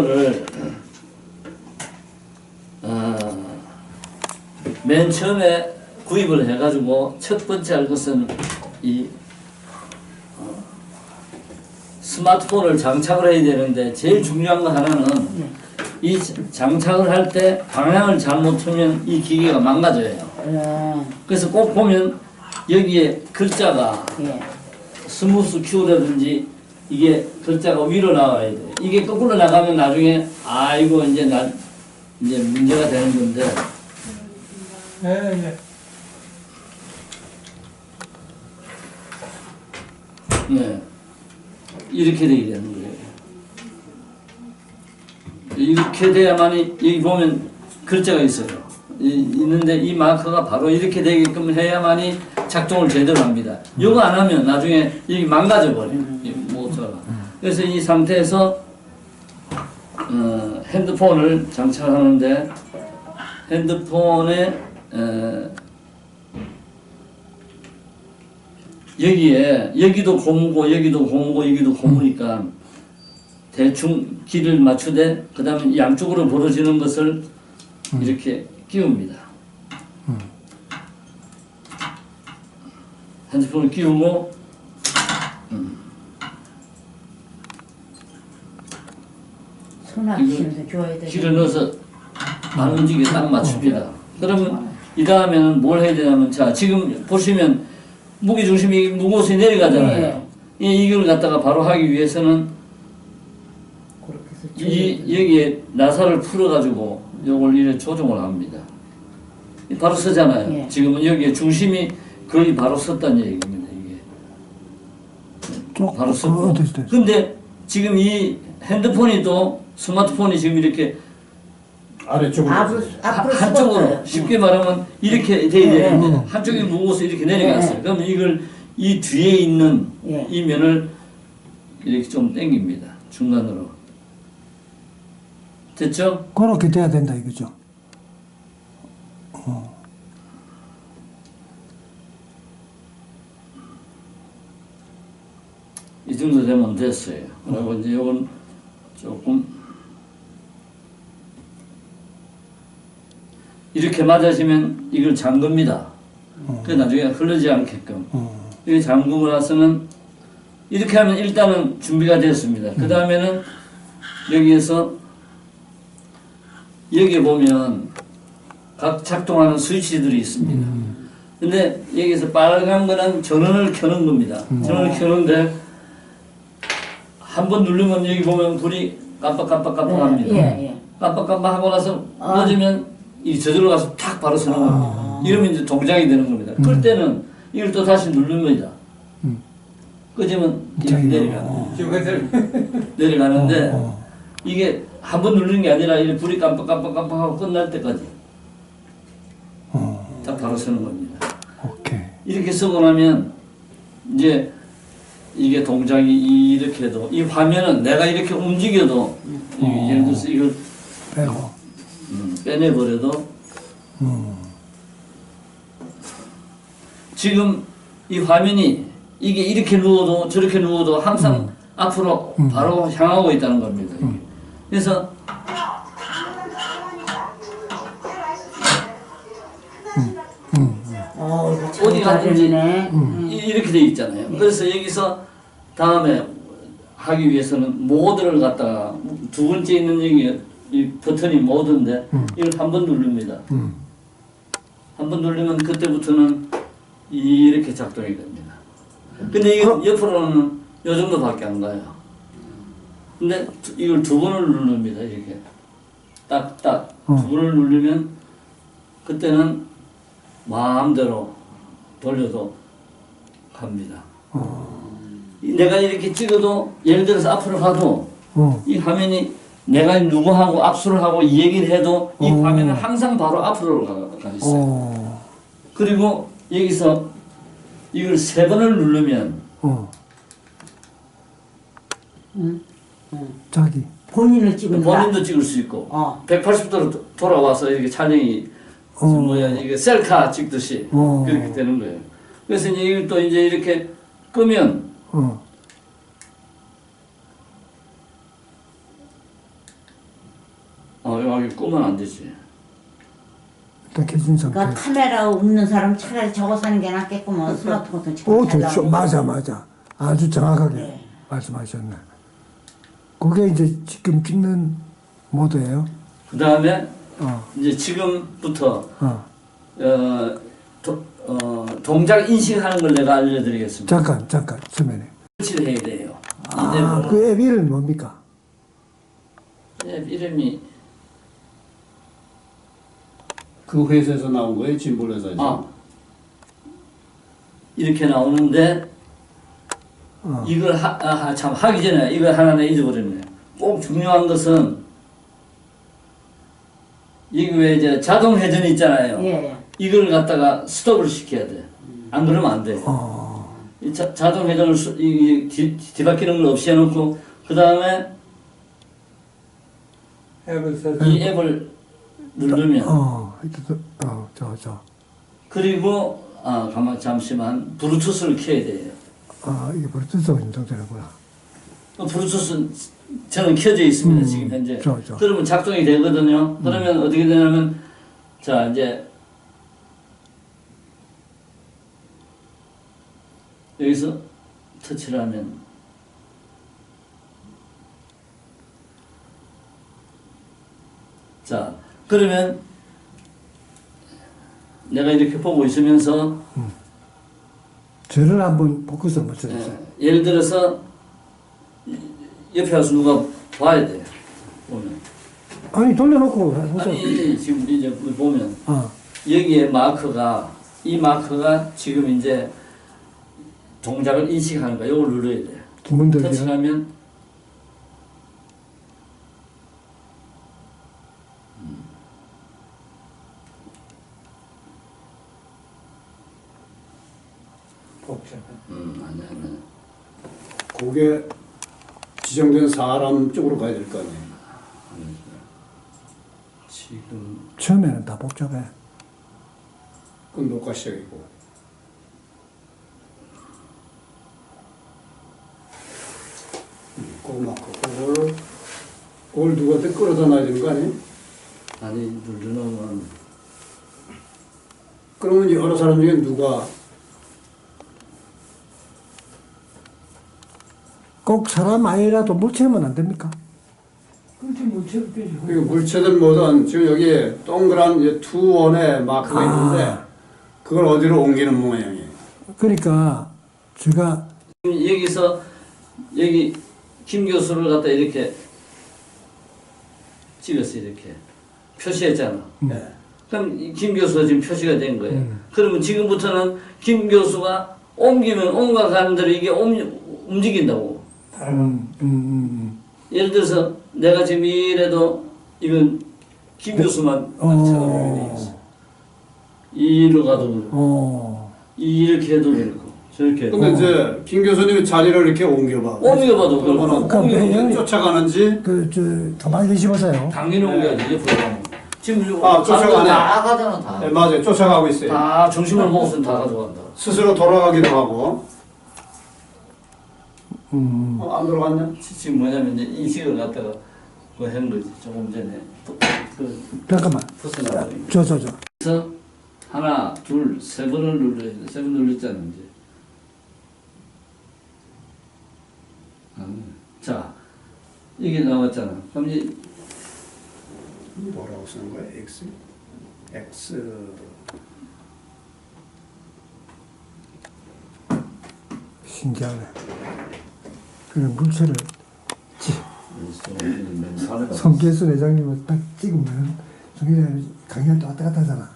를 어, 맨 처음에 구입을 해가지고 첫 번째 할 것은 이 어, 스마트폰을 장착을 해야 되는데 제일 중요한 거 하나는 이 장착을 할 때 방향을 잘못 틀면 이 기계가 망가져요. 어, 그래서 꼭 보면 여기에 글자가 예. 스무스 큐라든지 이게 글자가 위로 나와야 돼. 이게 거꾸로 나가면 나중에 아 이거 이제 나 이제 문제가 되는 건데 예, 예. 네 이렇게 되게 되는 거예요. 이렇게 돼야만이 여기 보면 글자가 있어요. 이, 있는데 이 마커가 바로 이렇게 되게끔 해야만이 작동을 제대로 합니다. 이거 안 하면 나중에 여기 망가져 버려요. 이 모터가. 그래서 이 상태에서 어, 핸드폰을 장착하는데 핸드폰에 어, 여기에 여기도 고무고 여기도 고무고 여기도 고무니까 대충 길을 맞추되 그 다음에 양쪽으로 벌어지는 것을 이렇게 끼웁니다. 핸드폰을 끼우고 줘야 돼. 길을 넣어서 안 움직이게 딱 맞춥니다. 그러면 이 다음에는 뭘 해야 되냐면 자 지금 보시면 무게 중심이 무거워서 내려가잖아요. 이 이걸 갖다가 바로 하기 위해서는 이 여기에 나사를 풀어가지고 요걸 이렇게 조정을 합니다. 바로 서잖아요. 예. 지금은 여기에 중심이 거의 바로 섰다는 얘기입니다. 이게 어, 바로 어, 섰고. 근데 지금 이 핸드폰이 또 스마트폰이 지금 이렇게 아래쪽으로. 앞으로 하- 앞으로 한쪽으로. 쉽게 말하면 이렇게 예, 되는데 예. 한쪽이 무거워서 이렇게 내려갔어요. 예. 그러면 이걸 이 뒤에 있는 예. 이 면을 이렇게 좀 당깁니다. 중간으로. 됐죠? 그렇게 돼야 된다 이거죠. 이 정도 되면 됐어요. 그리고 이제 이건 조금 이렇게 맞아지면 이걸 잠급니다. 그 나중에 흐르지 않게끔. 어, 이게 잠그고 나서는 이렇게 하면 일단은 준비가 됐습니다. 그 다음에는 여기에서 여기 보면 각 작동하는 스위치들이 있습니다. 근데 여기서 빨간 거는 전원을 켜는 겁니다. 전원을 켜는데 한 번 누르면 여기 보면 불이 깜빡깜빡깜빡합니다. 예, 예. 깜빡깜빡 하고 나서 아. 꺼지면 이 저절로 가서 탁 바로 서는 겁니다. 이러면 이제 동작이 되는 겁니다. 그럴 때는 이걸 또 다시 누릅니다. 음. 꺼지면 이렇게 내려가는 어. 내려가는데 어, 이게 한 번 누르는 게 아니라 이 불이 깜빡깜빡깜빡하고 끝날 때까지 어, 딱 바로 서는 겁니다. 오케이. 이렇게 쓰고 나면 이제 이게 동작이 이렇게 해도 이 화면은 내가 이렇게 움직여도 이 예를 들어서 이걸 빼고. 음, 빼내버려도 음, 지금 이 화면이 이게 이렇게 누워도 저렇게 누워도 항상 앞으로 바로 향하고 있다는 겁니다. 그래서 어, 어디 가든지. 이- 이렇게 돼 있잖아요. 그래서 여기서 다음에 하기 위해서는 모드를 갖다가 두 번째 있는 여기 이 버튼이 모드인데 이걸 한 번 누릅니다. 음, 한번 누르면 그때부터는 이렇게 작동이 됩니다. 근데 이거 옆으로는 요 정도밖에 안 가요. 근데 두- 이걸 두 번을 누릅니다. 이렇게 딱딱 두 어. 번을 누르면 그때는 마음대로 돌려도 갑니다. 이- 내가 이렇게 찍어도 예를 들어서 앞으로 가도 어, 이 화면이 내가 누구하고 압수를 하고 이 얘기를 해도 이 어. 화면은 항상 바로 앞으로 가, 가 있어요. 어, 그리고 여기서 이걸 세 번을 누르면 어, 응. 자기. 본인을 찍은다. 본인도 찍을 수 있고 어. 180도로 돌아와서 이렇게 촬영이 어. 뭐야 이게 셀카 찍듯이 어. 그렇게 되는 거예요. 그래서 이제 이걸 또 이제 이렇게 끄면 어, 끄면 안 되지. 그러니까 카메라 없는 사람 차라리 저거 사는 게 낫겠구먼 스마트폰도 지금 오, 잘 좋죠. 맞아, 맞아. 아주 정확하게 네. 말씀하셨네. 그게 이제 지금 찍는 모드예요. 그 다음에 어, 이제 지금부터 어. 어, 도, 어, 동작 인식하는 걸 내가 알려드리겠습니다. 잠깐, 잠깐, 서면에. 설치를 해야 돼요. 아, 이대로. 그앱 이름이 뭡니까? 앱 이름이 그 회사에서 나온 거예요? 진볼 회사에서? 아 이렇게 나오는데 어. 이걸 하, 아, 참 하기 전에 이걸 하나 내 잊어버렸네. 꼭 중요한 것은 이거 왜 이제 자동 회전 있잖아요. 예. 이걸 갖다가 스톱을 시켜야 돼. 안 그러면 안 돼. 어, 이 자, 자동 회전을 수, 이, 이 뒤, 뒤바뀌는 걸 없이 해놓고 그 다음에. 이 앱을 누르면 어, 어, 저, 저. 그리고 아 가만 잠시만 블루투스를 켜야 돼요. 아, 이게 벌써 인정되는구나. 그 블루투스 저는 켜져 있습니다 음, 지금 현재. 저, 저. 그러면 작동이 되거든요. 그러면 어떻게 되냐면 자 이제 여기서 터치를 하면 자 그러면 내가 이렇게 보고 있으면서 저를 한번 포커스를 맞춰주세요. 예, 예를 들어서 이- 옆에 가서 누가 봐야 돼요. 보면. 아니, 돌려놓고 해보세요. 아니 지금 이제 보면 어, 여기에 마커가 이 마커가 지금 이제 동작을 인식하는 거야. 이걸 눌러야 돼. 김문덕이요. 터치하면 복잡해. 음 아니 아니 그게 지정된 사람 쪽으로 가야 될 거 아니에요? 지금 처음에는 다 복잡해. 그건 녹화 시작이고. 음, 그거 맞고 그걸 그걸 누구한테 끌어다 놔야 되는 거 아니에요? 아니 누르면 그러면 여러 사람 중에 누가 꼭 사람 아니라도 물체면 안 됩니까? 이거 물체든 뭐든 지금 여기에 동그란 이제 투원의 마크가 아. 있는데 그걸 어디로 옮기는 모양이에요. 그러니까 제가 여기서 여기 김 교수를 갖다 이렇게 찍었어 이렇게 표시했잖아. 네. 그럼 이김 교수가 지금 표시가 된 거예요. 음. 그러면 지금부터는 김 교수가 옮기면 옮겨가는 대로 이게 옮, 움직인다고. 음, 음, 음, 예를 들어서 내가 지금 이래도 이건 김 교수만 어. 이리로 가도 그렇고 어, 이렇게 해도 그렇고 저렇게 해도 근데 이제 김 교수님이 자리를 이렇게 옮겨봐. 옮겨봐도 그렇고 옮겨- 쫓아가는지 그, 저, 가만히 계시보세요. 당연히 옮겨야지 옆으로 가면 지금 아, 쫓아가네. 다 가잖아 다. 네, 맞아요. 쫓아가고 있어요. 다 정신을 보고서는 다 가져간다. 스스로 돌아가기도 하고 음, 어, 안 돌아갔냐? 지금 뭐냐면 이제 인식을 갖다가 그한 거지 조금 전에 또 그 잠깐만. 저, 저, 저. 그래서 하나, 둘, 세 번을 눌러야 돼. 세번 눌렀잖아 이제. 음. 자, 이게 나왔잖아. 그럼 이제 뭐라고 쓰는 거야? X? X 신기하네. 그런 물체를 성계수 회장님을 딱 찍으면 성 회장님이 강의할 때 왔다 갔다 하잖아.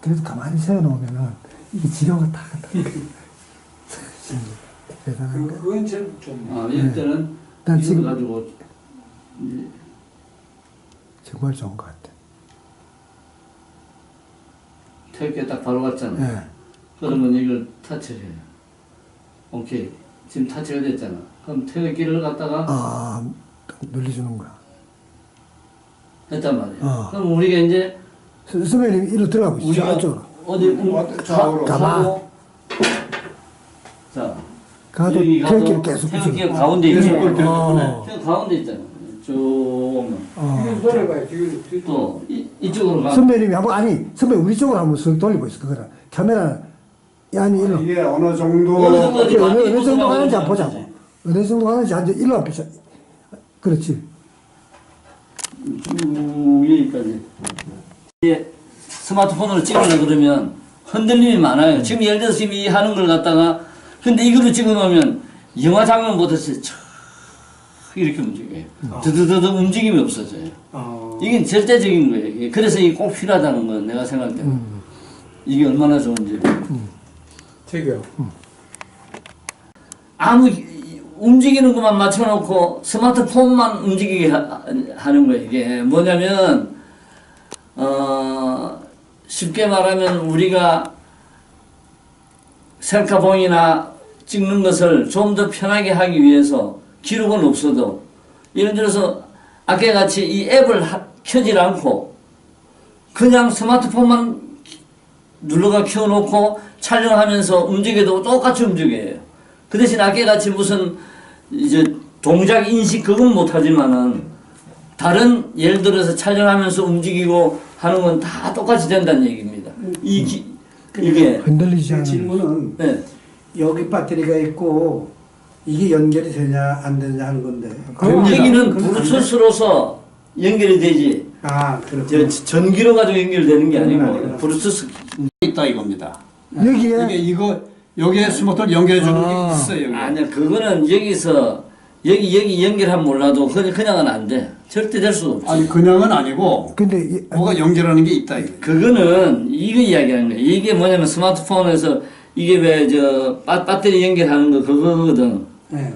그래도 가만히 세워놓으면은 이게 지려가 다 갔다. 대단한 거. 그건 좀 아, 이때는 난 이거 지금- 가지고 이제 정말 좋은 것 같아. 태극기 딱 바로 갔잖아. 예. 그러면 이걸 타치를 해요. 오케이. 지금 타치가 됐잖아. 그럼 태극기를 갖다가 아, 눌러주는 거야. 했단 말이야. 어. 그럼 우리가 이제 스- 선배님 이리로 들어가고 있어. 우리가 저쪽으로. 어디 음, 어디 좌우로. 가봐. 가고 자 가도 여기 태극기를 계속 태극기가 붙이고. 가운데 있죠. 계속 볼 때. 어. 태극 가운데 있잖아. 쭉 어. 돌려봐요. 뒤로 뒤로. 또 이, 이쪽으로 가. 선배님이 한번 아니 선배 우리 쪽으로 한번 쓱 돌리고 있어 그거는 카메라 아니 일로 이게 어느 정도 어느 정도 어느, 정도 가는지 한번 보자고. 어느 정도 가는지 한번 일로 앞에 서- 그렇지 쭉 여기까지. 이게 스마트폰으로 찍으려 그러면 흔들림이 많아요. 지금 예를 들어서 지금 이 하는 걸 갖다가 근데 이걸로 찍어놓으면 영화 장면 보듯이 촥 이렇게 움직여요. 드드드드 움직임이 없어져요. 어, 이게 절대적인 거예요. 그래서 이게 꼭 필요하다는 건 내가 생각할 때는 이게 얼마나 좋은지. 되게요. 아무 이- 이- 움직이는 것만 맞춰놓고 스마트폰만 움직이게 하, 하는 거예요. 이게 뭐냐면 어, 쉽게 말하면 우리가 셀카봉이나 찍는 것을 좀 더 편하게 하기 위해서 기록은 없어도 예를 들어서 아까 같이 이 앱을 하, 켜질 않고 그냥 스마트폰만 눌러가 켜놓고 촬영하면서 움직여도 똑같이 움직여요. 그 대신 아까 같이 무슨 이제 동작 인식 그건 못하지만은 다른 예를 들어서 촬영하면서 움직이고 하는 건 다 똑같이 된다는 얘기입니다. 이 기, 이게 흔들리지 제 않은 질문은 네. 여기 배터리가 있고 이게 연결이 되냐 안 되냐 하는 건데. 그 얘기는? 블루투스로서 연결이 되지 아저 그렇죠. 전기로 가지고 연결되는 게 아니고. 블루투스 있다 이겁니다. 여기에 이게 이거 여기에 스마트폰 연결해 주는 아. 게 있어요. 여기. 아니야 그거는 여기서 여기 여기 연결하면 몰라도 그냥 그냥은 안 돼. 절대 될 수 없지. 아니 그냥은 아니고 근데 이- 뭐가 연결하는 게 있다 이거. 그거는 이거 이야기하는 거야. 이게 뭐냐면 스마트폰에서 이게 왜 저 배터리 연결하는 거 그거거든. 네.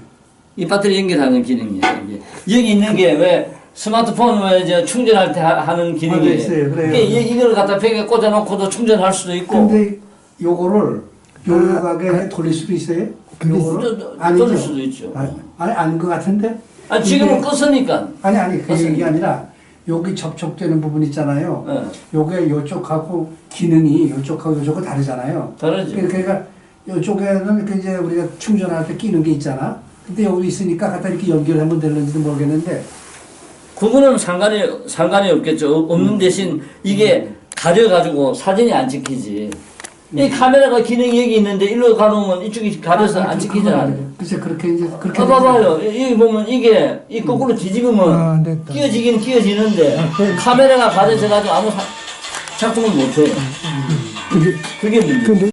이 배터리 연결하는 기능이야. 이게 여기 있는 게 왜 스마트폰 왜저 충전할 때 하- 기능이에요. 맞아, 있어요. 그래요. 그러니까 이- 이걸 갖다 벽에 꽂아놓고도 충전할 수도 있고. 근데 요거를 요가게 돌릴 수도 있어요? 요거를 아니죠? 돌릴 수도 있죠. 아니, 아니 아닌 것 같은데? 아 지금은 껐으니까. 아니 아니 그. 얘기 아니라 여기 접촉되는 부분 있잖아요. 네. 요게 요쪽하고 기능이 요쪽하고 요쪽하고 다르잖아요. 다르지. 그러니까 요쪽에는 그 이제 우리가 충전할 때 끼는 게 있잖아. 근데 여기 있으니까 갖다 이렇게 연결하면 되는지도 모르겠는데 그거는 상관이 상관이 없겠죠. 없- 없는 대신 이게 가려가지고 사진이 안 찍히지. 이 카메라가 기능이 여기 있는데 일로 가놓으면 이쪽이 가려서 안 찍히잖아. 글쎄 그렇게 이제 그렇게 아, 봐봐요. 여기 보면 이게 이 거꾸로 뒤집으면 아, 됐다. 끼어지기는 끼어지는데 카메라가 가려져가지고 아무 사- 작동을 못해요. 그게 그게 문제.